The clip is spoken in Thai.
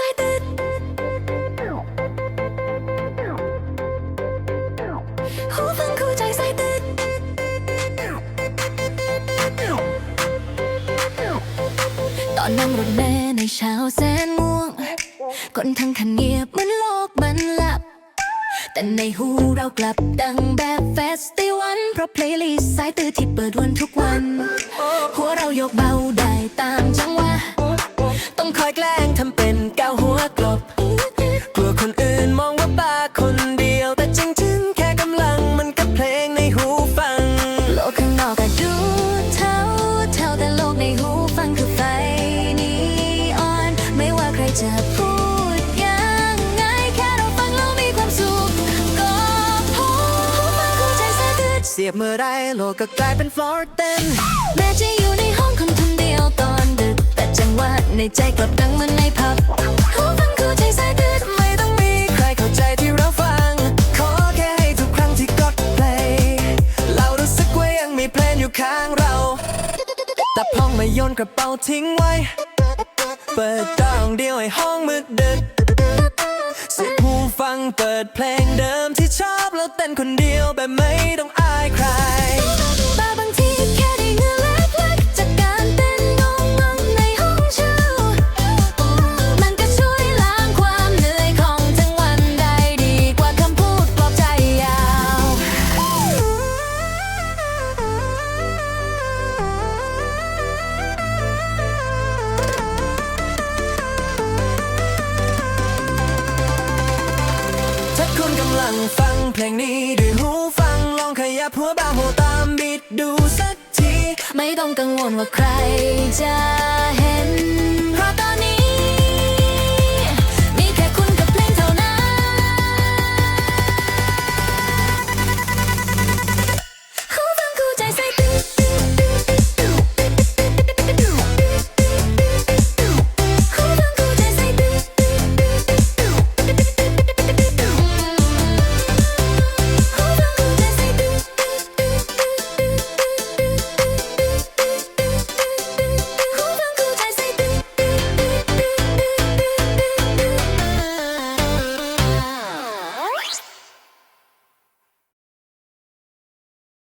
สายตื่นหูฟังคู่ใจสายตื่นตอนนั่งรถแม่ในเช้าแสนง่วงคนทั้งคันเงียบเหมือนโลกมันหลับ แต่ในหูเรากลับดังแบบเฟสติวัน เพราะเพลย์ลิสต์สายตื่นที่เปิดวันทุกวัน หัวเรายกเบา คอยแกล้งทำเป็นก้าวหัวกลบ กลัวคนอื่นมองว่าบ้าคนเดียว แต่จริงๆ แค่กำลังมันกับเพลงในหูฟัง โลกข้างนอกก็ดูเท่าเท่าแต่โลกในหูฟังคือไฟนีออน ไม่ว่าใครจะพูดยังไงแค่เราฟังแล้วมีความสุขก็พอหูฟังคู่ใจสายตื่นเสียบเมื่อไรโลกก็กลายเป็นฟลอร์เต้นแม้จะอยู่ในห้องคนคนเดียวตอนดึกแต่ จังหวะในใจกลับดังเหมือนในผับหูฟังคู่ใจสายตื่นไม่ต้องมีใครเข้าใจที่เราฟัง ขอแค่ให้ทุกครั้งที่กดเพลงเรารู้สึกว่ายังมีเพลงอยู่ข้างเราแต่พองไม่โยนกระเป๋าทิ้งไว้ เปิดดองเดียวให้ห้องมืดดึกเสียบหูฟังเปิดเพลงเดิมที่ชอบแล้วเต้นคนเดียวแบบไม่ต้องอายใคร คุณกำลังฟังเพลงนี้ด้วยหูฟังลองขยับหัวบาหัวตามบิดดูสักที ไม่ต้องกังวลว่าใครจะเห็น